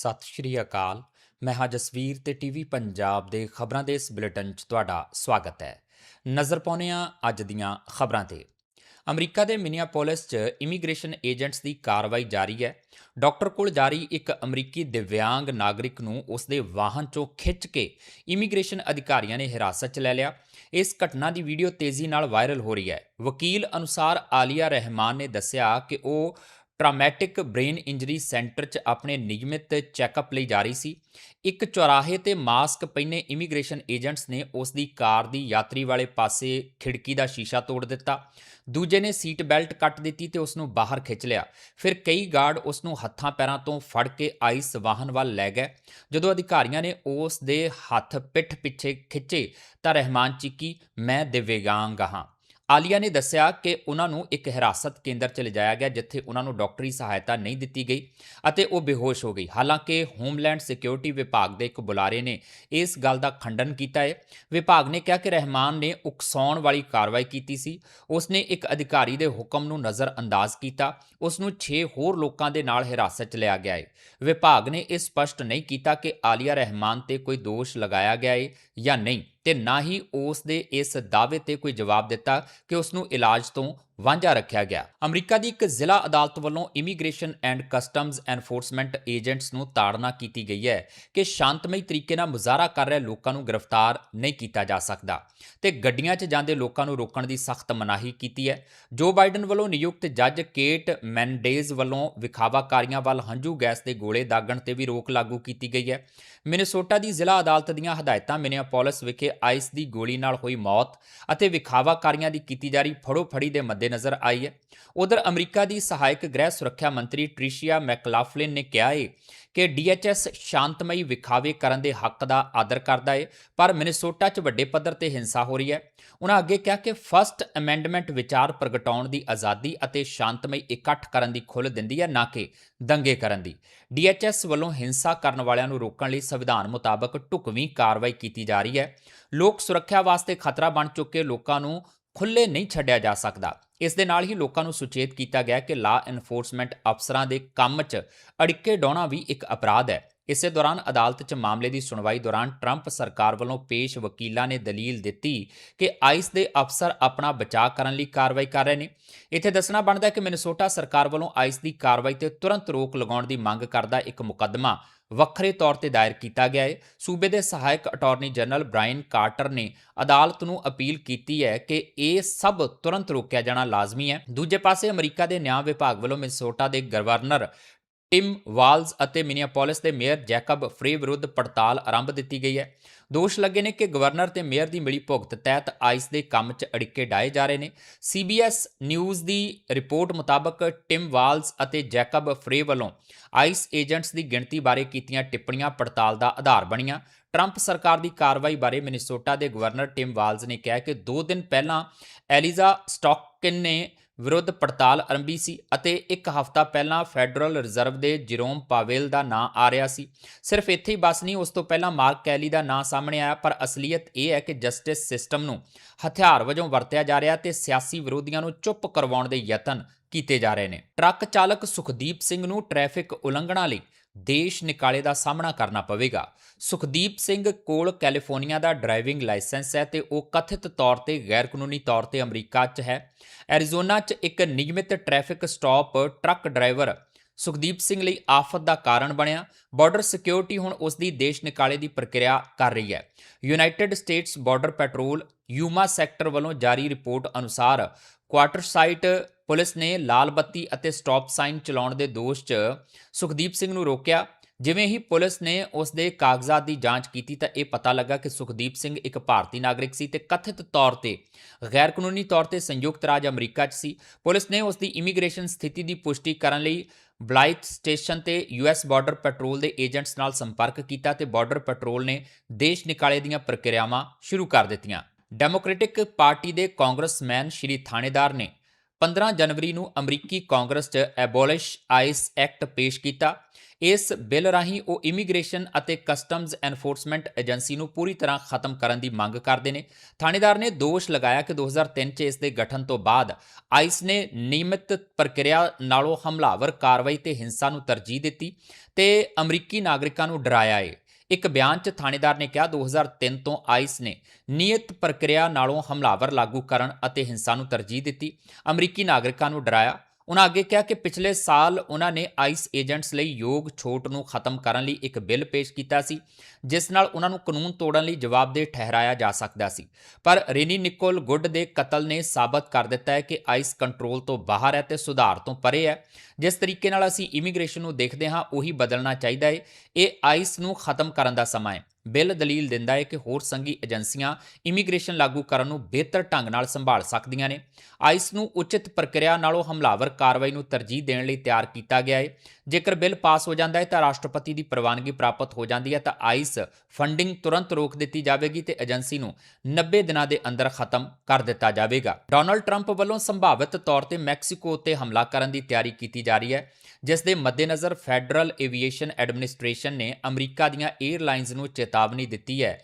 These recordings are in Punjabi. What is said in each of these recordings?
ਸਤਿ ਸ਼੍ਰੀ ਅਕਾਲ। ਮੈਂ ਹਾਂ ਜਸਵੀਰ ਤੇ ਟੀਵੀ ਪੰਜਾਬ ਦੇ ਖਬਰਾਂ ਦੇ ਇਸ ਬੁਲੇਟਿਨ 'ਚ ਤੁਹਾਡਾ ਸਵਾਗਤ ਹੈ। ਨਜ਼ਰ ਪਾਉਂਦੇ ਹਾਂ ਅੱਜ ਦੀਆਂ ਖਬਰਾਂ ਤੇ। ਅਮਰੀਕਾ ਦੇ ਮਿਨੀਆਪੋਲਿਸ 'ਚ ਇਮੀਗ੍ਰੇਸ਼ਨ ਏਜੰਟਸ ਦੀ ਕਾਰਵਾਈ ਜਾਰੀ ਹੈ। ਡਾਕਟਰ ਕੋਲ ਜਾਰੀ ਇੱਕ ਅਮਰੀਕੀ ਦਿਵਿਆਂਗ ਨਾਗਰਿਕ ਨੂੰ ਉਸ ਦੇ ਵਾਹਨ 'ਚੋਂ ਖਿੱਚ ਕੇ ਇਮੀਗ੍ਰੇਸ਼ਨ ਅਧਿਕਾਰੀਆਂ ਨੇ ਹਿਰਾਸਤ 'ਚ ਲੈ ਲਿਆ। ਇਸ ਘਟਨਾ ਦੀ ਵੀਡੀਓ ਤੇਜ਼ੀ ਨਾਲ ਵਾਇਰਲ ਹੋ ਰਹੀ ਹੈ। ਵਕੀਲ ਅਨੁਸਾਰ ਆਲੀਆ ਰਹਿਮਾਨ ਨੇ ਦੱਸਿਆ ਕਿ ਉਹ ਟਰਾਮੈਟਿਕ ਬ੍ਰੇਨ ਇੰਜਰੀ ਸੈਂਟਰ 'ਚ ਆਪਣੇ ਨਿਯਮਿਤ ਚੈੱਕਅਪ ਲਈ ਜਾ ਰਹੀ ਸੀ। ਇੱਕ ਚੌਰਾਹੇ ਤੇ ਮਾਸਕ ਪਹਿਨੇ ਇਮੀਗ੍ਰੇਸ਼ਨ ਏਜੰਟਸ ਨੇ ਉਸ ਦੀ ਕਾਰ ਦੀ ਯਾਤਰੀ ਵਾਲੇ ਪਾਸੇ ਖਿੜਕੀ ਦਾ ਸ਼ੀਸ਼ਾ ਤੋੜ ਦਿੱਤਾ। ਦੂਜੇ ਨੇ ਸੀਟ ਬੈਲਟ ਕੱਟ ਦਿੱਤੀ ਤੇ ਉਸ ਨੂੰ ਬਾਹਰ ਖਿੱਚ ਲਿਆ। ਫਿਰ ਕਈ ਗਾਰਡ ਉਸ ਨੂੰ ਹੱਥਾਂ ਪੈਰਾਂ ਤੋਂ ਫੜ ਕੇ ਆਈਸ ਵਾਹਨ ਵੱਲ ਲੈ ਗਏ। ਜਦੋਂ ਅਧਿਕਾਰੀਆਂ ਨੇ ਉਸ ਦੇ ਹੱਥ ਪਿੱਠ ਪਿੱਛੇ ਖਿੱਚੇ ਤਾਂ ਰਹਿਮਾਨ ਚੀਕੀ ਮੈਂ ਦਿਵਿਆਂਗ ਹਾਂ। ਆਲੀਆ ਨੇ ਦੱਸਿਆ ਕਿ ਉਹਨਾਂ ਨੂੰ ਇੱਕ ਹਿਰਾਸਤ ਕੇਂਦਰ 'ਚ ਲਿਜਾਇਆ ਗਿਆ ਜਿੱਥੇ ਉਹਨਾਂ ਨੂੰ ਡਾਕਟਰੀ ਸਹਾਇਤਾ ਨਹੀਂ ਦਿੱਤੀ ਗਈ ਅਤੇ ਉਹ ਬੇਹੋਸ਼ ਹੋ ਗਈ। ਹਾਲਾਂਕਿ ਹੋਮਲੈਂਡ ਸਿਕਿਉਰਿਟੀ ਵਿਭਾਗ ਦੇ ਇੱਕ ਬੁਲਾਰੇ ਨੇ ਇਸ ਗੱਲ ਦਾ ਖੰਡਨ ਕੀਤਾ ਹੈ। ਵਿਭਾਗ ਨੇ ਕਿਹਾ ਕਿ ਰਹਿਮਾਨ ਨੇ ਉਕਸਾਉਣ ਵਾਲੀ ਕਾਰਵਾਈ ਕੀਤੀ ਸੀ। ਉਸ ਨੇ ਇੱਕ ਅਧਿਕਾਰੀ ਦੇ ਹੁਕਮ ਨੂੰ ਨਜ਼ਰ ਅੰਦਾਜ਼ ਕੀਤਾ। ਉਸ ਨੂੰ 6 ਹੋਰ ਲੋਕਾਂ ਦੇ ਨਾਲ ਹਿਰਾਸਤ 'ਚ ਲਿਆ ਗਿਆ ਹੈ। ਵਿਭਾਗ ਨੇ ਇਹ ਸਪਸ਼ਟ ਨਹੀਂ ਕੀਤਾ ਕਿ ਆਲੀਆ ਰਹਿਮਾਨ ਤੇ ਕੋਈ ਦੋਸ਼ ਲਗਾਇਆ ਗਿਆ ਹੈ ਜਾਂ ਨਹੀਂ। ਤੇ ਨਾ ਹੀ ਉਸ ਦੇ ਇਸ ਦਾਅਵੇ ਤੇ ਕੋਈ ਜਵਾਬ ਦਿੱਤਾ ਕਿ ਉਸ ਨੂੰ ਇਲਾਜ ਤੋਂ ਵਾਂਝਾ ਰੱਖਿਆ ਗਿਆ। ਅਮਰੀਕਾ ਦੀ ਇੱਕ ਜ਼ਿਲ੍ਹਾ ਅਦਾਲਤ ਵੱਲੋਂ immigration and customs enforcement agents ਨੂੰ ਤਾੜਨਾ ਕੀਤੀ ਗਈ ਹੈ ਕਿ ਸ਼ਾਂਤਮਈ ਤਰੀਕੇ ਨਾਲ ਮੁਜ਼ਾਹਰਾ ਕਰ ਰਹੇ ਲੋਕਾਂ ਨੂੰ ਗ੍ਰਿਫਤਾਰ ਨਹੀਂ ਕੀਤਾ ਜਾ ਸਕਦਾ ਤੇ ਗੱਡੀਆਂ 'ਚ ਜਾਂਦੇ ਲੋਕਾਂ ਨੂੰ ਰੋਕਣ ਦੀ ਸਖਤ ਮਨਾਹੀ ਕੀਤੀ ਹੈ। ਜੋ ਬਾਈਡਨ ਵੱਲੋਂ ਨਿਯੁਕਤ ਜੱਜ ਕੇਟ ਮੈਂਡੇਜ਼ ਵੱਲੋਂ ਵਿਖਾਵਾਕਾਰੀਆਂ ਵੱਲ ਹੰਝੂ ਗੈਸ ਦੇ ਗੋਲੇ ਦਾਗਣ ਤੇ ਵੀ ਰੋਕ ਲਾਗੂ ਕੀਤੀ ਗਈ ਹੈ। ਮਿਨੇਸੋਟਾ ਦੀ ਜ਼ਿਲ੍ਹਾ ਅਦਾਲਤ ਦੀਆਂ ਹਦਾਇਤਾਂ ਮਿਨੀਆਪੋਲਿਸ ਵਿਖੇ ਆਈਸ ਦੀ ਗੋਲੀ ਨਾਲ ਹੋਈ ਮੌਤ ਅਤੇ ਵਿਖਾਵਾਕਾਰੀਆਂ ਦੀ ਕੀਤੀ ਜਾ ਰਹੀ ਫੜੋ ਫੜੀ ਦੇ ਨਜ਼ਰ ਆਈ ਹੈ। ਉਧਰ ਅਮਰੀਕਾ ਦੀ ਸਹਾਇਕ ਗ੍ਰਹਿ ਸੁਰੱਖਿਆ ਮੰਤਰੀ ਟ੍ਰਿਸ਼ੀਆ ਮੈਕਲਾਫਲਿਨ ਨੇ ਕਿਹਾ ਹੈ ਕਿ ਡੀਐਚਐਸ ਸ਼ਾਂਤਮਈ ਵਿਖਾਵੇ ਕਰਨ ਦੇ ਹੱਕ ਦਾ ਆਦਰ ਕਰਦਾ ਹੈ ਪਰ ਮਿਨੇਸੋਟਾ 'ਚ ਵੱਡੇ ਪੱਧਰ ਤੇ ਹਿੰਸਾ ਹੋ ਰਹੀ ਹੈ। ਉਹਨਾਂ ਅੱਗੇ ਕਿਹਾ ਕਿ ਫਸਟ ਅਮੈਂਡਮੈਂਟ ਵਿਚਾਰ ਪ੍ਰਗਟਾਉਣ ਦੀ ਆਜ਼ਾਦੀ ਅਤੇ ਸ਼ਾਂਤਮਈ ਇਕੱਠ ਕਰਨ ਦੀ ਖੁੱਲ੍ਹ ਦਿੰਦੀ ਹੈ, ਨਾ ਕਿ ਦੰਗੇ ਕਰਨ ਦੀ। ਡੀਐਚਐਸ ਵੱਲੋਂ ਹਿੰਸਾ ਕਰਨ ਵਾਲਿਆਂ ਨੂੰ ਰੋਕਣ ਲਈ ਸੰਵਿਧਾਨ ਮੁਤਾਬਕ ਢੁਕਵੀਂ ਕਾਰਵਾਈ ਕੀਤੀ ਜਾ ਰਹੀ ਹੈ। ਲੋਕ ਸੁਰੱਖਿਆ ਵਾਸਤੇ ਖਤਰਾ ਬਣ ਚੁੱਕੇ ਲੋਕਾਂ ਨੂੰ ਖੁੱਲੇ ਨਹੀਂ ਛੱਡਿਆ ਜਾ ਸਕਦਾ। ਇਸ ਦੇ ਨਾਲ ਹੀ ਲੋਕਾਂ ਨੂੰ ਸੁਚੇਤ ਕੀਤਾ ਗਿਆ ਕਿ ਲਾ ਐਨਫੋਰਸਮੈਂਟ ਅਫਸਰਾਂ ਦੇ ਕੰਮ 'ਚ ਅੜਿੱਕੇ ਡਾਉਣਾ ਵੀ ਇੱਕ ਅਪਰਾਧ ਹੈ। ਇਸੇ ਦੌਰਾਨ ਅਦਾਲਤ 'ਚ ਮਾਮਲੇ ਦੀ ਸੁਣਵਾਈ ਦੌਰਾਨ ਟਰੰਪ ਸਰਕਾਰ ਵੱਲੋਂ ਪੇਸ਼ ਵਕੀਲਾਂ ਨੇ ਦਲੀਲ ਦਿੱਤੀ ਕਿ ਆਈਸ ਦੇ ਅਫਸਰ ਆਪਣਾ ਬਚਾਅ ਕਰਨ ਲਈ ਕਾਰਵਾਈ ਕਰ ਰਹੇ ਨੇ। ਇੱਥੇ ਦੱਸਣਾ ਬਣਦਾ ਹੈ ਕਿ ਮਿਨੇਸੋਟਾ ਸਰਕਾਰ ਵੱਲੋਂ ਆਈਸ ਦੀ ਕਾਰਵਾਈ ਤੇ ਤੁਰੰਤ ਰੋਕ ਲਗਾਉਣ ਦੀ ਮੰਗ ਕਰਦਾ ਇੱਕ ਮੁਕੱਦਮਾ ਵੱਖਰੇ ਤੌਰ ਤੇ ਦਾਇਰ ਕੀਤਾ ਗਿਆ ਹੈ। ਸੂਬੇ ਦੇ ਸਹਾਇਕ ਅਟਾਰਨੀ ਜਨਰਲ ਬ੍ਰਾਇਨ ਕਾਰਟਰ ਨੇ ਅਦਾਲਤ ਨੂੰ ਅਪੀਲ ਕੀਤੀ ਹੈ ਕਿ ਇਹ ਸਭ ਤੁਰੰਤ ਰੋਕਿਆ ਜਾਣਾ ਲਾਜ਼ਮੀ ਹੈ। ਦੂਜੇ ਪਾਸੇ ਅਮਰੀਕਾ ਦੇ ਨਿਆਂ ਵਿਭਾਗ ਵੱਲੋਂ ਮਿਨੇਸੋਟਾ ਦੇ ਗਵਰਨਰ ਟਿਮ ਵਾਲਜ਼ ਅਤੇ ਮਿਨੀਆਪੋਲਿਸ ਦੇ ਮੇਅਰ ਜੈਕਬ ਫਰੇ ਵਿਰੁੱਧ ਪੜਤਾਲ ਆਰੰਭ ਦਿੱਤੀ ਗਈ ਹੈ। ਦੋਸ਼ ਲੱਗੇ ਨੇ ਕਿ ਗਵਰਨਰ ਤੇ ਮੇਅਰ ਦੀ ਮਿਲੀ ਭੁਗਤ ਤਹਿਤ ਆਈਸ ਦੇ ਕੰਮ 'ਚ ਅੜਿੱਕੇ ਡਾਏ ਜਾ ਰਹੇ ਨੇ। ਸੀਬੀਐਸ ਨਿਊਜ਼ ਦੀ ਰਿਪੋਰਟ ਮੁਤਾਬਕ ਟਿਮ ਵਾਲਜ਼ ਅਤੇ ਜੈਕਬ ਫਰੇ ਵੱਲੋਂ ਆਈਸ ਏਜੰਟਸ ਦੀ ਗਿਣਤੀ ਬਾਰੇ ਕੀਤੀਆਂ ਟਿੱਪਣੀਆਂ ਪੜਤਾਲ ਦਾ ਆਧਾਰ ਬਣੀਆਂ। ਟਰੰਪ ਸਰਕਾਰ ਦੀ ਕਾਰਵਾਈ ਬਾਰੇ ਮਿਨੀਸੋਟਾ ਦੇ ਗਵਰਨਰ ਟਿਮ ਵਾਲਜ਼ ਨੇ ਕਿਹਾ ਕਿ 2 ਦਿਨ ਪਹਿਲਾਂ ਐਲੀਜ਼ਾ ਸਟਾਕਕਿਨ ਨੇ ਵਿਰੁੱਧ ਪੜਤਾਲ ਆਰੰਭੀ ਸੀ ਅਤੇ ਇੱਕ ਹਫ਼ਤਾ ਪਹਿਲਾਂ ਫੈਡਰਲ ਰਿਜ਼ਰਵ ਦੇ ਜੀਰੋਮ ਪਾਵੇਲ ਦਾ ਨਾਂ ਆ ਰਿਹਾ ਸੀ। ਸਿਰਫ ਇੱਥੇ ਹੀ ਬਸ ਨਹੀਂ, ਉਸ ਤੋਂ ਪਹਿਲਾਂ ਮਾਰਕ ਕੈਲੀ ਦਾ ਨਾਂ ਸਾਹਮਣੇ ਆਇਆ, ਪਰ ਅਸਲੀਅਤ ਇਹ ਹੈ ਕਿ ਜਸਟਿਸ ਸਿਸਟਮ ਨੂੰ ਹਥਿਆਰ ਵਜੋਂ ਵਰਤਿਆ ਜਾ ਰਿਹਾ ਤੇ ਸਿਆਸੀ ਵਿਰੋਧੀਆਂ ਨੂੰ ਚੁੱਪ ਕਰਵਾਉਣ ਦੇ ਯਤਨ ਕੀਤੇ ਜਾ ਰਹੇ ਨੇ। ਟਰੱਕ ਚਾਲਕ ਸੁਖਦੀਪ ਸਿੰਘ ਨੂੰ ਟ੍ਰੈਫਿਕ ਉਲੰਘਣਾ ਲਈ ਦੇਸ਼ ਨਿਕਾਲੇ ਦਾ ਸਾਹਮਣਾ ਕਰਨਾ ਪਵੇਗਾ। ਸੁਖਦੀਪ ਸਿੰਘ ਕੋਲ ਕੈਲੀਫੋਰਨੀਆ ਦਾ ਡਰਾਈਵਿੰਗ ਲਾਇਸੈਂਸ ਹੈ ਤੇ ਉਹ ਕਥਿਤ ਤੌਰ ਤੇ ਗੈਰ ਕਾਨੂੰਨੀ ਤੌਰ ਤੇ ਅਮਰੀਕਾ 'ਚ ਹੈ। ਐਰੀਜ਼ੋਨਾ 'ਚ ਇੱਕ ਨਿਯਮਿਤ traffic stop truck driver Sukhdeep Singh ਲਈ ਆਫਤ ਦਾ ਕਾਰਨ ਬਣਿਆ। ਬਾਰਡਰ ਸਿਕਿਉਰਿਟੀ ਹੁਣ ਉਸ ਦੀ ਦੇਸ਼ ਨਿਕਾਲੇ ਦੀ ਪ੍ਰਕਿਰਿਆ ਕਰ ਰਹੀ ਹੈ। United States border patrol Yuma sector ਵੱਲੋਂ ਜਾਰੀ ਰਿਪੋਰਟ ਅਨੁਸਾਰ ਕੁਆਟਰ ਸਾਈਟ ਪੁਲਿਸ ਨੇ ਲਾਲ ਬੱਤੀ ਅਤੇ ਸਟਾਪ ਸਾਈਨ ਚਲਾਉਣ ਦੇ ਦੋਸ਼ 'ਚ ਸੁਖਦੀਪ ਸਿੰਘ ਨੂੰ ਰੋਕਿਆ। ਜਿਵੇਂ ਹੀ ਪੁਲਿਸ ਨੇ ਉਸ ਦੇ ਕਾਗਜ਼ਾਤ ਦੀ ਜਾਂਚ ਕੀਤੀ ਤਾਂ ਇਹ ਪਤਾ ਲੱਗਾ ਕਿ ਸੁਖਦੀਪ ਸਿੰਘ ਇੱਕ ਭਾਰਤੀ ਨਾਗਰਿਕ ਸੀ ਤੇ ਕਥਿਤ ਤੌਰ ਤੇ ਗੈਰ ਕਾਨੂੰਨੀ ਤੌਰ ਤੇ ਸੰਯੁਕਤ ਰਾਜ ਅਮਰੀਕਾ 'ਚ ਸੀ। ਪੁਲਿਸ ਨੇ ਉਸ ਦੀ ਇਮੀਗ੍ਰੇਸ਼ਨ ਸਥਿਤੀ ਦੀ ਪੁਸ਼ਟੀ ਕਰਨ ਲਈ ਬਲਾਈਥ ਸਟੇਸ਼ਨ ਤੇ ਯੂਐਸ ਬਾਰਡਰ ਪੈਟਰੋਲ ਦੇ ਏਜੰਟਸ ਨਾਲ ਸੰਪਰਕ ਕੀਤਾ ਤੇ ਬਾਰਡਰ ਪੈਟਰੋਲ ਨੇ ਦੇਸ਼ ਨਿਕਾਲੇ ਦੀਆਂ ਪ੍ਰਕਿਰਿਆਵਾਂ ਸ਼ੁਰੂ ਕਰ ਦਿੱਤੀਆਂ। ਡੈਮੋਕ੍ਰੈਟਿਕ ਪਾਰਟੀ ਦੇ ਕਾਂਗਰਸਮੈਨ ਸ਼੍ਰੀ ਥਾਣੇਦਾਰ ਨੇ 15 ਜਨਵਰੀ ਨੂੰ ਅਮਰੀਕੀ ਕਾਂਗਰਸ 'ਚ ਐਬੋਲਿਸ਼ ਆਈਸ ਐਕਟ ਪੇਸ਼ ਕੀਤਾ। ਇਸ ਬਿੱਲ ਰਾਹੀਂ ਉਹ ਇਮੀਗ੍ਰੇਸ਼ਨ ਅਤੇ ਕਸਟਮਜ਼ ਐਨਫੋਰਸਮੈਂਟ ਏਜੰਸੀ ਨੂੰ ਪੂਰੀ ਤਰ੍ਹਾਂ ਖਤਮ ਕਰਨ ਦੀ ਮੰਗ ਕਰਦੇ ਨੇ। ਥਾਣੇਦਾਰ ਨੇ ਦੋਸ਼ ਲਗਾਇਆ ਕਿ 2003 'ਚ ਇਸ ਦੇ ਗਠਨ ਤੋਂ ਬਾਅਦ ਆਈਸ ਨੇ ਨਿਯਮਿਤ ਪ੍ਰਕਿਰਿਆ ਨਾਲੋਂ ਹਮਲਾਵਰ ਕਾਰਵਾਈ ਤੇ ਹਿੰਸਾ ਨੂੰ ਤਰਜੀਹ ਦਿੱਤੀ ਤੇ ਅਮਰੀਕੀ ਨਾਗਰਿਕਾਂ ਨੂੰ ਡਰਾਇਆ ਏ। ਇੱਕ ਬਿਆਨ 'ਚ ਥਾਣੇਦਾਰ ਨੇ ਕਿਹਾ 2003 ਤੋਂ ਆਈਸ ਨੇ ਨਿਯਤ ਪ੍ਰਕਿਰਿਆ ਨਾਲੋਂ ਹਮਲਾਵਰ ਲਾਗੂ ਕਰਨ ਅਤੇ ਹਿੰਸਾ ਨੂੰ ਤਰਜੀਹ ਦਿੱਤੀ। ਅਮਰੀਕੀ ਨਾਗਰਿਕਾਂ ਨੂੰ ਡਰਾਇਆ। ਉਹਨਾਂ ਅੱਗੇ ਕਿਹਾ ਕਿ ਪਿਛਲੇ ਸਾਲ ਉਹਨਾਂ ਨੇ ਆਈਸ ਏਜੰਟਸ ਲਈ ਯੋਗ ਛੋਟ ਨੂੰ ਖਤਮ ਕਰਨ ਲਈ ਇੱਕ ਬਿੱਲ ਪੇਸ਼ ਕੀਤਾ ਸੀ, ਜਿਸ ਨਾਲ ਉਹਨਾਂ ਨੂੰ ਕਾਨੂੰਨ ਤੋੜਨ ਲਈ ਜਵਾਬਦੇਹ ਠਹਿਰਾਇਆ ਜਾ ਸਕਦਾ ਸੀ। ਪਰ ਰੇਨੀ ਨਿਕੋਲ ਗੁੱਡ ਦੇ ਕਤਲ ਨੇ ਸਾਬਤ ਕਰ ਦਿੱਤਾ ਹੈ ਕਿ ਆਈਸ ਕੰਟਰੋਲ ਤੋਂ ਬਾਹਰ ਹੈ ਤੇ ਸੁਧਾਰ ਤੋਂ ਪਰੇ ਹੈ। ਜਿਸ ਤਰੀਕੇ ਨਾਲ ਅਸੀਂ ਇਮੀਗ੍ਰੇਸ਼ਨ ਨੂੰ ਦੇਖਦੇ ਹਾਂ, ਉਹੀ ਬਦਲਣਾ ਚਾਹੀਦਾ ਹੈ। ਇਹ ਆਈਸ ਨੂੰ ਖਤਮ ਕਰਨ ਦਾ ਸਮਾਂ ਹੈ। ਬਿੱਲ ਦਲੀਲ ਦਿੰਦਾ ਹੈ ਕਿ ਹੋਰ ਸੰਘੀ ਏਜੰਸੀਆਂ ਇਮੀਗ੍ਰੇਸ਼ਨ ਲਾਗੂ ਕਰਨ ਨੂੰ ਬਿਹਤਰ ਢੰਗ ਨਾਲ ਸੰਭਾਲ ਸਕਦੀਆਂ ਨੇ। ਆਈਸ ਨੂੰ ਉਚਿਤ ਪ੍ਰਕਿਰਿਆ ਨਾਲੋਂ ਹਮਲਾਵਰ ਕਾਰਵਾਈ ਨੂੰ ਤਰਜੀਹ ਦੇਣ ਲਈ ਤਿਆਰ ਕੀਤਾ ਗਿਆ ਹੈ। ਜੇਕਰ ਬਿੱਲ ਪਾਸ ਹੋ ਜਾਂਦਾ ਹੈ ਤਾਂ ਰਾਸ਼ਟਰਪਤੀ ਦੀ ਪ੍ਰਵਾਨਗੀ ਪ੍ਰਾਪਤ ਹੋ ਜਾਂਦੀ ਹੈ ਤਾਂ ਆਈਸ ਫੰਡਿੰਗ ਤੁਰੰਤ ਰੋਕ ਦਿੱਤੀ ਜਾਵੇਗੀ ਤੇ ਏਜੰਸੀ ਨੂੰ 90 ਦਿਨਾਂ ਦੇ ਅੰਦਰ ਖਤਮ ਕਰ ਦਿੱਤਾ ਜਾਵੇਗਾ। ਡੋਨਲਡ ਟਰੰਪ ਵੱਲੋਂ ਸੰਭਾਵਿਤ ਤੌਰ ਤੇ ਮੈਕਸੀਕੋ ਉੱਤੇ ਹਮਲਾ ਕਰਨ ਦੀ ਤਿਆਰੀ ਕੀਤੀ ਜਾ ਰਹੀ ਹੈ, ਜਿਸ ਦੇ ਮੱਦੇਨਜ਼ਰ ਫੈਡਰਲ ਏਵੀਏਸ਼ਨ ਐਡਮਿਨਿਸਟ੍ਰੇਸ਼ਨ ਨੇ ਅਮਰੀਕਾ ਦੀਆਂ 에ਅਰਲਾਈਨਜ਼ ਨੂੰ ਚੇਤਾਵਨੀ ਦਿੱਤੀ ਹੈ।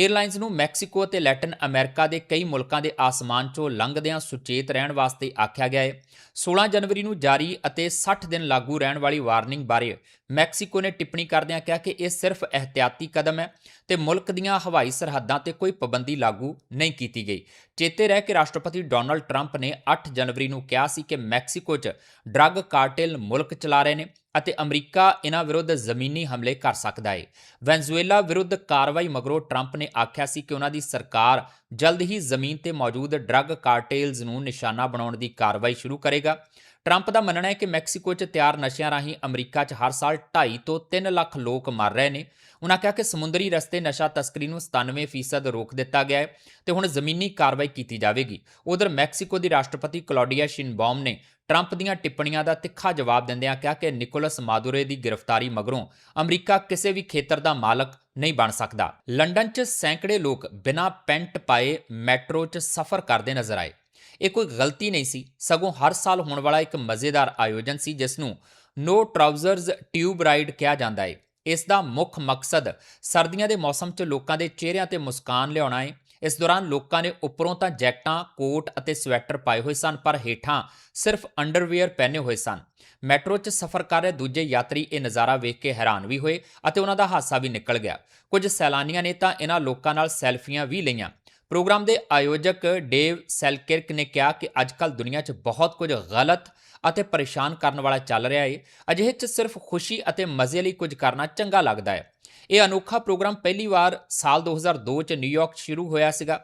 에ਅਰਲਾਈਨਜ਼ ਨੂੰ ਮੈਕਸੀਕੋ ਅਤੇ ਲੈਟਿਨ ਅਮਰੀਕਾ ਦੇ ਕਈ ਮੁਲਕਾਂ ਦੇ ਆਸਮਾਨ 'ਚੋਂ ਲੰਘਦਿਆਂ ਸੁਚੇਤ ਰਹਿਣ ਵਾਸਤੇ ਆਖਿਆ ਗਿਆ ਹੈ। 16 ਜਨਵਰੀ ਨੂੰ ਜਾਰੀ ਅਤੇ 60 ਦਿਨ ਲਾਗੂ ਰਹਿਣ ਵਾਲੀ ਵਾਰਨਿੰਗ ਬਾਰੇ ਮੈਕਸੀਕੋ ਨੇ ਟਿੱਪਣੀ ਕਰਦਿਆਂ ਕਿਹਾ ਕਿ ਇਹ ਸਿਰਫ ਇhtiyati ਕਦਮ ਹੈ ਤੇ ਮੁਲਕ ਦੀਆਂ ਹਵਾਈ ਸਰਹੱਦਾਂ ਤੇ ਕੋਈ ਪਾਬੰਦੀ ਲਾਗੂ ਨਹੀਂ ਕੀਤੀ ਗਈ। ਚੇਤੇ ਰਹਿ ਕਿ ਰਾਸ਼ਟਰਪਤੀ ਡੋਨਲਡ ਟਰੰਪ ਨੇ 8 ਜਨਵਰੀ ਨੂੰ ਕਿਹਾ ਸੀ ਕਿ ਮੈਕਸੀਕੋ 'ਚ ਡਰੱਗ ਕਾਰਟੇਲ ਮੁਲਕ ਚਲਾ ਰਹੇ ਨੇ ਅਤੇ ਅਮਰੀਕਾ ਇਹਨਾਂ ਵਿਰੁੱਧ ਜ਼ਮੀਨੀ ਹਮਲੇ ਕਰ ਸਕਦਾ ਹੈ ਵੈਨਜ਼ੂਏਲਾ ਵਿਰੁੱਧ ਕਾਰਵਾਈ ਮਗਰੋਂ ਟਰੰਪ ਨੇ ਆਖਿਆ ਸੀ ਕਿ ਉਹਨਾਂ ਦੀ ਸਰਕਾਰ ਜਲਦ ਹੀ ਜ਼ਮੀਨ ਤੇ ਮੌਜੂਦ ਡਰੱਗ ਕਾਰਟੇਲਸ ਨੂੰ ਨਿਸ਼ਾਨਾ ਬਣਾਉਣ ਦੀ ਕਾਰਵਾਈ ਸ਼ੁਰੂ ਕਰੇਗਾ। ਟਰੰਪ ਦਾ ਮੰਨਣਾ ਹੈ ਕਿ ਮੈਕਸੀਕੋ 'ਚ ਤਿਆਰ ਨਸ਼ਿਆਂ ਰਾਹੀਂ ਅਮਰੀਕਾ 'ਚ ਹਰ ਸਾਲ 2.5 ਤੋਂ 3 ਲੱਖ ਲੋਕ ਮਰ ਰਹੇ ਨੇ। ਉਹਨਾਂ ਕਿਹਾ ਕਿ ਸਮੁੰਦਰੀ ਰਸਤੇ ਨਸ਼ਾ ਤਸਕਰੀ ਨੂੰ 97% ਰੋਕ ਦਿੱਤਾ ਗਿਆ ਹੈ ਤੇ ਹੁਣ ਜ਼ਮੀਨੀ ਕਾਰਵਾਈ ਕੀਤੀ ਜਾਵੇਗੀ। ਉਧਰ ਮੈਕਸੀਕੋ ਦੀ ਰਾਸ਼ਟਰਪਤੀ ਕਲੌਡੀਆ ਸ਼ਿਨਬਾਮ ਨੇ ਟਰੰਪ ਦੀਆਂ ਟਿੱਪਣੀਆਂ ਦਾ ਤਿੱਖਾ ਜਵਾਬ ਦਿੰਦਿਆਂ ਕਿਹਾ ਕਿ ਨਿਕੋਲਸ ਮਾਦੁਰੇ ਦੀ ਗ੍ਰਿਫਤਾਰੀ ਮਗਰੋਂ ਅਮਰੀਕਾ ਕਿਸੇ ਵੀ ਖੇਤਰ ਦਾ ਮਾਲਕ ਨਹੀਂ ਬਣ ਸਕਦਾ। ਲੰਡਨ 'ਚ ਸੈਂਕੜੇ ਲੋਕ ਬਿਨਾਂ ਪੈਂਟ ਪਾਏ ਮੈਟਰੋ 'ਚ ਸਫ਼ਰ ਕਰਦੇ ਨਜ਼ਰ ਆਏ। ਇਹ ਕੋਈ ਗਲਤੀ ਨਹੀਂ ਸੀ। ਸਗੋਂ ਹਰ ਸਾਲ ਹੋਣ ਵਾਲਾ ਇੱਕ ਮਜ਼ੇਦਾਰ ਆਯੋਜਨ ਸੀ ਜਿਸ ਨੂੰ ਨੋ ਟਰਾਊਜ਼ਰਸ ਟਿਊਬ ਰਾਈਡ ਕਿਹਾ ਜਾਂਦਾ ਹੈ ਇਸ ਦਾ ਮੁੱਖ ਮਕਸਦ ਸਰਦੀਆਂ ਦੇ ਮੌਸਮ 'ਚ ਲੋਕਾਂ ਦੇ ਚਿਹਰਿਆਂ ਤੇ ਮੁਸਕਾਨ ਲਿਆਉਣਾ ਹੈ ਇਸ ਦੌਰਾਨ ਲੋਕਾਂ ਨੇ ਉੱਪਰੋਂ ਤਾਂ ਜੈਕਟਾਂ, ਕੋਟ ਅਤੇ ਸਵੈਟਰ ਪਾਏ ਹੋਏ ਸਨ, ਪਰ ਹੇਠਾਂ ਸਿਰਫ ਅੰਡਰਵੇਅਰ ਪਹਿਨੇ ਹੋਏ ਸਨ। ਮੈਟਰੋ 'ਚ ਸਫ਼ਰ ਕਰ ਰਹੇ ਦੂਜੇ ਯਾਤਰੀ ਇਹ ਨਜ਼ਾਰਾ ਵੇਖ ਕੇ ਹੈਰਾਨ ਵੀ ਹੋਏ ਅਤੇ ਉਹਨਾਂ ਦਾ ਹਾਸਾ ਵੀ ਨਿਕਲ ਗਿਆ। ਕੁਝ ਸੈਲਾਨੀਆਂ ਨੇ ਤਾਂ ਇਹਨਾਂ ਲੋਕਾਂ ਨਾਲ ਸੈਲਫੀਆਂ ਵੀ ਲਈਆਂ। ਪ੍ਰੋਗਰਾਮ ਦੇ ਆਯੋਜਕ ਡੇਵ ਸੈਲਕਿਰਕ ਨੇ ਕਿਹਾ ਕਿ ਅੱਜਕੱਲ ਦੁਨੀਆ 'ਚ ਬਹੁਤ ਕੁਝ ਗਲਤ ਅਤੇ ਪਰੇਸ਼ਾਨ ਕਰਨ ਵਾਲਾ ਚੱਲ ਰਿਹਾ ਹੈ ਅਜਿਹੇ 'ਚ ਸਿਰਫ ਖੁਸ਼ੀ ਅਤੇ ਮਜ਼ੇ ਲਈ ਕੁਝ ਕਰਨਾ ਚੰਗਾ ਲੱਗਦਾ ਹੈ ਇਹ ਅਨੋਖਾ ਪ੍ਰੋਗਰਾਮ ਪਹਿਲੀ ਵਾਰ ਸਾਲ 2002 'ਚ ਨਿਊਯਾਰਕ 'ਚ ਸ਼ੁਰੂ ਹੋਇਆ ਸੀਗਾ।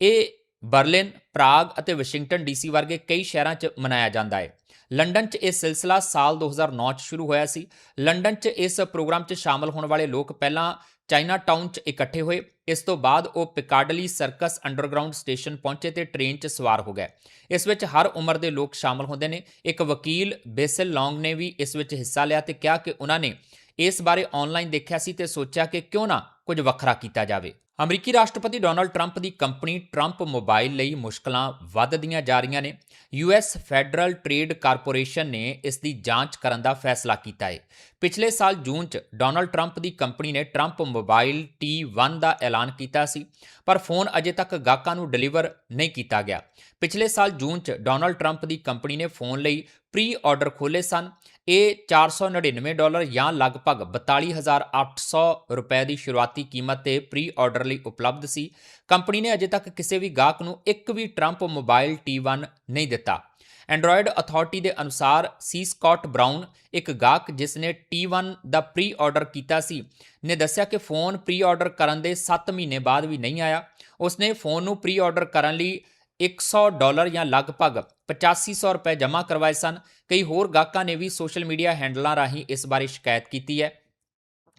ਇਹ ਬਰਲਿਨ, ਪ੍ਰਾਗ ਅਤੇ ਵਾਸ਼ਿੰਗਟਨ ਡੀਸੀ ਵਰਗੇ ਕਈ ਸ਼ਹਿਰਾਂ 'ਚ ਮਨਾਇਆ ਜਾਂਦਾ ਹੈ ਲੰਡਨ 'ਚ ਇਹ ਸਿਲਸਿਲਾ ਸਾਲ 2009 'ਚ ਸ਼ੁਰੂ ਹੋਇਆ ਸੀ। ਲੰਡਨ 'ਚ ਇਸ ਪ੍ਰੋਗਰਾਮ 'ਚ ਸ਼ਾਮਲ ਹੋਣ ਵਾਲੇ ਲੋਕ ਪਹਿਲਾਂ ਚਾਈਨਾ ਟਾਊਨ 'ਚ ਇਕੱਠੇ ਹੋਏ। ਇਸ ਤੋਂ ਬਾਅਦ ਉਹ ਪਿਕਾਡਲੀ ਸਰਕਸ ਅੰਡਰਗਰਾਉਂਡ ਸਟੇਸ਼ਨ ਪਹੁੰਚੇ ਤੇ ਟ੍ਰੇਨ 'ਚ ਸਵਾਰ ਹੋ ਗਏ। ਇਸ ਵਿੱਚ ਹਰ ਉਮਰ ਦੇ ਲੋਕ ਸ਼ਾਮਲ ਹੁੰਦੇ ਨੇ। ਇੱਕ ਵਕੀਲ ਬੇਸਲ ਲੌਂਗ ਨੇ ਵੀ ਇਸ ਵਿੱਚ ਹਿੱਸਾ ਲਿਆ ਤੇ ਕਿਹਾ ਕਿ ਉਹਨਾਂ ਨੇ ਇਸ ਬਾਰੇ ਆਨਲਾਈਨ ਦੇਖਿਆ ਸੀ ਤੇ ਸੋਚਿਆ ਕਿ ਕਿਉਂ ਨਾ ਕੁਝ ਵੱਖਰਾ ਕੀਤਾ ਜਾਵੇ। ਅਮਰੀਕੀ ਰਾਸ਼ਟਰਪਤੀ ਡੋਨਲਡ ਟਰੰਪ ਦੀ ਕੰਪਨੀ ਟਰੰਪ ਮੋਬਾਈਲ ਲਈ ਮੁਸ਼ਕਲਾਂ ਵੱਧਦੀਆਂ ਜਾ ਰਹੀਆਂ ਨੇ। ਯੂਐਸ ਫੈਡਰਲ ਟ੍ਰੇਡ ਕਾਰਪੋਰੇਸ਼ਨ ਨੇ ਇਸ ਦੀ ਜਾਂਚ ਕਰਨ ਦਾ ਫੈਸਲਾ ਕੀਤਾ ਹੈ ਪਿਛਲੇ ਸਾਲ ਜੂਨ 'ਚ ਡੋਨਲਡ ਟਰੰਪ ਦੀ ਕੰਪਨੀ ਨੇ ਟਰੰਪ ਮੋਬਾਈਲ T1 ਦਾ ਐਲਾਨ ਕੀਤਾ ਸੀ, ਪਰ ਫੋਨ ਅਜੇ ਤੱਕ ਗਾਹਕਾਂ ਨੂੰ ਡਿਲੀਵਰ ਨਹੀਂ ਕੀਤਾ ਗਿਆ। ਪਿਛਲੇ ਸਾਲ ਜੂਨ 'ਚ ਡੋਨਲਡ ਟਰੰਪ ਦੀ ਕੰਪਨੀ ਨੇ ਫੋਨ ਲਈ ਪ੍ਰੀ ਆਰਡਰ ਖੋਲੇ ਸਨ। ਇਹ 499 ਡਾਲਰ ਜਾਂ ਲਗਭਗ 42800 ਰੁਪਏ ਦੀ ਸ਼ੁਰੂਆਤੀ ਕੀਮਤ ਤੇ ਪ੍ਰੀ ਆਰਡਰ ਲਈ ਉਪਲਬਧ ਸੀ। ਕੰਪਨੀ ਨੇ ਅਜੇ ਤੱਕ ਕਿਸੇ ਵੀ ਗਾਹਕ ਨੂੰ ਇੱਕ ਵੀ ਟਰੰਪ ਮੋਬਾਈਲ T1 ਨਹੀਂ ਦਿੱਤਾ। ਐਂਡਰੋਇਡ ਅਥਾਰਟੀ ਦੇ ਅਨੁਸਾਰ ਸੀ ਸਕਾਟ ਬ੍ਰਾਊਨ ਇੱਕ ਗਾਹਕ ਜਿਸ ਨੇ T1 ਦਾ ਪ੍ਰੀ ਆਰਡਰ ਕੀਤਾ ਸੀ, ਨੇ ਦੱਸਿਆ ਕਿ ਫੋਨ ਪ੍ਰੀ ਆਰਡਰ ਕਰਨ ਦੇ 7 ਮਹੀਨੇ ਬਾਅਦ ਵੀ ਨਹੀਂ ਆਇਆ। ਉਸਨੇ ਫੋਨ ਨੂੰ ਪ੍ਰੀ ਆਰਡਰ ਕਰਨ ਲਈ 100 ਡਾਲਰ ਜਾਂ ਲਗਭਗ 8500 ਰੁਪਏ ਜਮ੍ਹਾਂ ਕਰਵਾਏ ਸਨ। ਕਈ ਹੋਰ ਗਾਹਕਾਂ ਨੇ ਵੀ ਸੋਸ਼ਲ ਮੀਡੀਆ ਹੈਂਡਲਾਂ ਰਾਹੀਂ ਇਸ ਬਾਰੇ ਸ਼ਿਕਾਇਤ ਕੀਤੀ ਹੈ।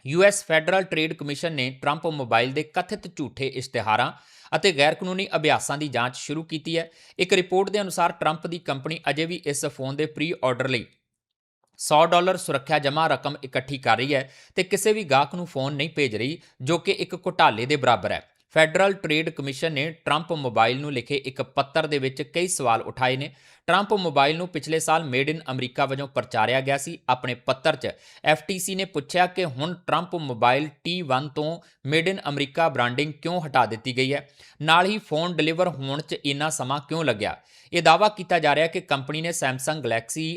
ਯੂਐਸ ਫੈਡਰਲ ਟ੍ਰੇਡ ਕਮਿਸ਼ਨ ਨੇ ਟਰੰਪ ਮੋਬਾਈਲ ਦੇ ਕਥਿਤ ਝੂਠੇ ਇਸ਼ਤਿਹਾਰਾਂ ਅਤੇ ਗੈਰ ਕਾਨੂੰਨੀ ਅਭਿਆਸਾਂ ਦੀ ਜਾਂਚ ਸ਼ੁਰੂ ਕੀਤੀ ਹੈ। ਇੱਕ ਰਿਪੋਰਟ ਦੇ ਅਨੁਸਾਰ ਟਰੰਪ ਦੀ ਕੰਪਨੀ ਅਜੇ ਵੀ ਇਸ ਫੋਨ ਦੇ ਪ੍ਰੀ ਆਰਡਰ ਲਈ 100 ਡਾਲਰ ਸੁਰੱਖਿਆ ਜਮ੍ਹਾਂ ਰਕਮ ਇਕੱਠੀ ਕਰ ਰਹੀ ਹੈ ਤੇ ਕਿਸੇ ਵੀ ਗਾਹਕ ਨੂੰ ਫੋਨ ਨਹੀਂ ਭੇਜ ਰਹੀ, ਜੋ ਕਿ ਇੱਕ ਘੁਟਾਲੇ ਦੇ ਬਰਾਬਰ ਹੈ। ਫੈਡਰਲ ਟ੍ਰੇਡ ਕਮਿਸ਼ਨ ਨੇ ਟਰੰਪ ਮੋਬਾਈਲ ਨੂੰ ਲਿਖੇ ਇੱਕ ਪੱਤਰ ਦੇ ਵਿੱਚ ਕਈ ਸਵਾਲ ਉਠਾਏ ਨੇ। ਟਰੰਪ ਮੋਬਾਈਲ ਨੂੰ ਪਿਛਲੇ ਸਾਲ ਮੇਡ ਇਨ ਅਮਰੀਕਾ ਵਜੋਂ ਪ੍ਰਚਾਰਿਆ ਗਿਆ ਸੀ। ਆਪਣੇ ਪੱਤਰ 'ਚ FTC ਨੇ ਪੁੱਛਿਆ ਕਿ ਹੁਣ ਟਰੰਪ ਮੋਬਾਈਲ T1 ਤੋਂ ਮੇਡ ਇਨ ਅਮਰੀਕਾ ਬ੍ਰਾਂਡਿੰਗ ਕਿਉਂ ਹਟਾ ਦਿੱਤੀ ਗਈ ਹੈ? ਨਾਲ ਹੀ ਫੋਨ ਡਿਲੀਵਰ ਹੋਣ 'ਚ ਇੰਨਾ ਸਮਾਂ ਕਿਉਂ ਲੱਗਿਆ? ਇਹ ਦਾਅਵਾ ਕੀਤਾ ਜਾ ਰਿਹਾ ਕਿ ਕੰਪਨੀ ਨੇ Samsung Galaxy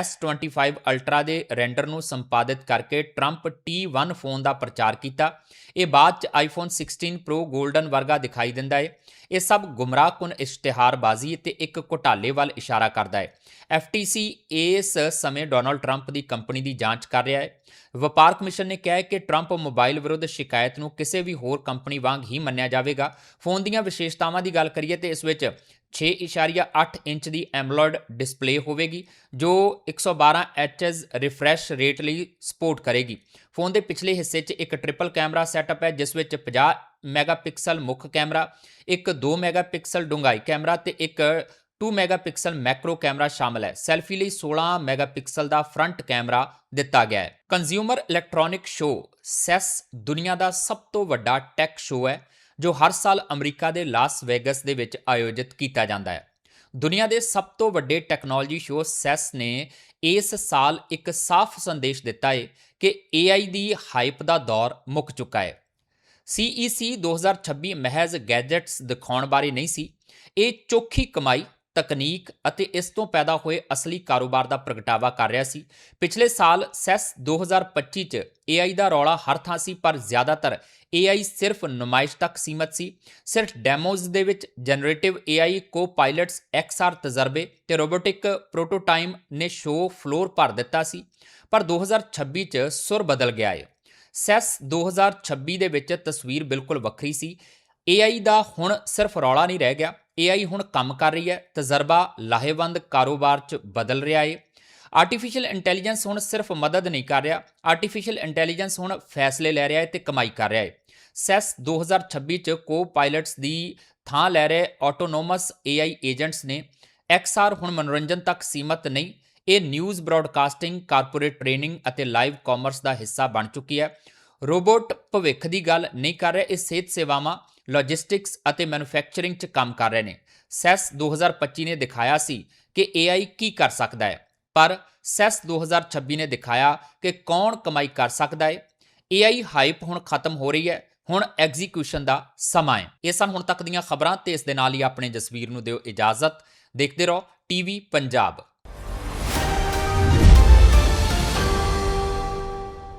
S25 Ultra ਦੇ ਰੈਂਡਰ ਨੂੰ ਸੰਪਾਦਿਤ ਕਰਕੇ ਟਰੰਪ T1 ਫੋਨ ਦਾ ਪ੍ਰਚਾਰ ਕੀਤਾ। ਇਹ ਬਾਅਦ 'ਚ iPhone 16 Pro Golden ਵਰਗਾ ਦਿਖਾਈ ਦਿੰਦਾ ਹੈ ਇਹ ਸਭ ਗੁੰਮਰਾਹਕੁਨ ਇਸ਼ਤਿਹਾਰਬਾਜ਼ੀ ਤੇ ਇੱਕ ਘੁਟਾਲੇ ਵੱਲ ਇਸ਼ਾਰਾ ਕਰਦਾ ਹੈ। FTC ਇਸ ਸਮੇਂ ਡੋਨਲਡ ਟਰੰਪ ਦੀ ਕੰਪਨੀ ਦੀ ਜਾਂਚ ਕਰ ਰਿਹਾ ਹੈ। ਵਪਾਰ ਕਮਿਸ਼ਨ ਨੇ ਕਿਹਾ ਹੈ ਕਿ ਟਰੰਪ ਮੋਬਾਈਲ ਵਿਰੁੱਧ ਸ਼ਿਕਾਇਤ ਨੂੰ ਕਿਸੇ ਵੀ ਹੋਰ ਕੰਪਨੀ ਵਾਂਗ ਹੀ ਮੰਨਿਆ ਜਾਵੇਗਾ। ਫੋਨ ਦੀਆਂ ਵਿਸ਼ੇਸ਼ਤਾਵਾਂ ਦੀ ਗੱਲ ਕਰੀਏ ਤੇ ਇਸ ਵਿੱਚ 6.8 ਇੰਚ ਦੀ ਐਮੋਲਡ ਡਿਸਪਲੇ ਹੋਵੇਗੀ, ਜੋ 112 Hz ਰਿਫਰੈਸ਼ ਰੇਟ ਲਈ ਸਪੋਰਟ ਕਰੇਗੀ। ਫੋਨ ਦੇ ਪਿਛਲੇ ਹਿੱਸੇ 'ਚ ਇੱਕ ਟ੍ਰਿਪਲ ਕੈਮਰਾ ਸੈਟਅਪ ਹੈ, ਜਿਸ ਵਿੱਚ 50 ਮੈਗਾਪਿਕਸਲ ਮੁੱਖ ਕੈਮਰਾ, ਇੱਕ 2 ਮੈਗਾਪਿਕਸਲ ਡੂੰਘਾਈ ਕੈਮਰਾ ਤੇ ਇੱਕ 2 ਮੈਗਾਪਿਕਸਲ ਮੈਕਰੋ ਕੈਮਰਾ ਸ਼ਾਮਲ ਹੈ। ਸੈਲਫੀ ਲਈ 16 ਮੈਗਾਪਿਕਸਲ ਦਾ ਫਰੰਟ ਕੈਮਰਾ ਦਿੱਤਾ ਗਿਆ ਹੈ। ਕੰਜ਼ਿਊਮਰ ਇਲੈਕਟ੍ਰੋਨਿਕ ਸ਼ੋ ਸੈਸ ਦੁਨੀਆ ਦਾ ਸਭ ਤੋਂ ਵੱਡਾ ਟੈਕ ਸ਼ੋ ਹੈ। ਜੋ ਹਰ ਸਾਲ ਅਮਰੀਕਾ ਦੇ ਲਾਸ ਵੇਗਸ ਦੇ ਵਿੱਚ ਆਯੋਜਿਤ ਕੀਤਾ ਜਾਂਦਾ ਹੈ। ਦੁਨੀਆ ਦੇ ਸਭ ਤੋਂ ਵੱਡੇ ਟੈਕਨੋਲੋਜੀ ਸ਼ੋਅ ਸੈਸ ਨੇ ਇਸ ਸਾਲ ਇੱਕ ਸਾਫ਼ ਸੰਦੇਸ਼ ਦਿੱਤਾ ਹੈ ਕਿ AI ਦੀ ਹਾਈਪ ਦਾ ਦੌਰ ਮੁੱਕ ਚੁੱਕਾ ਹੈ। CEC 2026 ਮਹਿਜ਼ ਗੈਜਟਸ ਦਿਖਾਉਣ ਬਾਰੇ ਨਹੀਂ ਸੀ। ਇਹ ਚੋਖੀ ਕਮਾਈ ਤਕਨੀਕ ਅਤੇ ਇਸ ਤੋਂ ਪੈਦਾ ਹੋਏ ਅਸਲੀ ਕਾਰੋਬਾਰ ਦਾ ਪ੍ਰਗਟਾਵਾ ਕਰ ਰਿਹਾ ਸੀ। ਪਿਛਲੇ ਸਾਲ ਸੈਸ 2025 ਚ AI ਦਾ ਰੌਲਾ ਹਰ ਥਾਂ ਸੀ, ਪਰ ਜ਼ਿਆਦਾਤਰ AI ਸਿਰਫ ਨੁਮਾਇਸ਼ ਤੱਕ ਸੀਮਤ ਸੀ। ਸਿਰਫ ਡੈਮੋਜ਼ ਦੇ ਵਿੱਚ generative AI copilots XR ਤਜਰਬੇ ਤੇ ਰੋਬੋਟਿਕ ਪ੍ਰੋਟੋਟਾਈਮ ਨੇ ਸ਼ੋਅ ਫਲੋਰ ਭਰ ਦਿੱਤਾ ਸੀ, ਪਰ 2026 ਚ ਸੁਰ ਬਦਲ ਗਿਆ ਹੈ ਸੈਸ 2026 ਦੇ ਵਿੱਚ ਤਸਵੀਰ ਬਿਲਕੁਲ ਵੱਖਰੀ ਸੀ। AI ਦਾ ਹੁਣ ਸਿਰਫ ਰੌਲਾ ਨਹੀਂ ਰਹਿ ਗਿਆ। AI ਹੁਣ ਕੰਮ ਕਰ ਰਹੀ ਹੈ। ਤਜਰਬਾ ਲਾਹੇਵੰਦ ਕਾਰੋਬਾਰ 'ਚ ਬਦਲ ਰਿਹਾ ਏ। ਆਰਟੀਫੀਸ਼ੀਅਲ ਇੰਟੈਲੀਜੈਂਸ ਹੁਣ ਸਿਰਫ ਮਦਦ ਨਹੀਂ ਕਰ ਰਿਹਾ। ਆਰਟੀਫੀਸ਼ੀਅਲ ਇੰਟੈਲੀਜੈਂਸ ਹੁਣ ਫੈਸਲੇ ਲੈ ਰਿਹਾ ਹੈ ਤੇ ਕਮਾਈ ਕਰ ਰਿਹਾ ਹੈ ਸੈਸ 2026 ਚ ਕੋ ਪਾਇਲਟਸ ਦੀ ਥਾਂ ਲੈ ਰਹੇ ਆਟੋਨੋਮਸ AI ਏਜੰਟਸ ਨੇ। XR ਹੁਣ ਮਨੋਰੰਜਨ ਤੱਕ ਸੀਮਤ ਨਹੀਂ। ਇਹ ਨਿਊਜ਼ ਬ੍ਰਾਡਕਾਸਟਿੰਗ ਕਾਰਪੋਰੇਟ ਟ੍ਰੇਨਿੰਗ ਅਤੇ ਲਾਈਵ ਕਾਮਰਸ ਦਾ ਹਿੱਸਾ ਬਣ ਚੁੱਕੀ ਹੈ। ਰੋਬੋਟ ਭਵਿੱਖ ਦੀ ਗੱਲ ਨਹੀਂ ਕਰ ਰਿਹਾ। ਇਹ ਸਿਹਤ ਸੇਵਾਵਾਂ ਲੌਜਿਸਟਿਕਸ ਅਤੇ ਮੈਨੂਫੈਕਚਰਿੰਗ 'ਚ ਕੰਮ ਕਰ ਰਹੇ ਨੇ। ਸੈਸ 2025 ਨੇ ਦਿਖਾਇਆ ਸੀ ਕਿ AI ਕੀ ਕਰ ਸਕਦਾ ਹੈ, ਪਰ ਸੈਸ 2026 ਨੇ ਦਿਖਾਇਆ ਕਿ ਕੌਣ ਕਮਾਈ ਕਰ ਸਕਦਾ ਹੈ। AI ਹਾਈਪ ਹੁਣ ਖਤਮ ਹੋ ਰਹੀ ਹੈ, ਹੁਣ ਐਗਜ਼ੀਕਿਊਸ਼ਨ ਦਾ ਸਮਾਂ ਹੈ। ਇਹ ਸਨ ਹੁਣ ਤੱਕ ਦੀਆਂ ਖਬਰਾਂ ਤੇ ਇਸ ਦੇ ਨਾਲ ਹੀ ਆਪਣੇ ਜਸਵੀਰ ਨੂੰ ਦਿਓ ਇਜਾਜ਼ਤ। ਦੇਖਦੇ ਰਹੋ ਟੀਵੀ ਪੰਜਾਬ।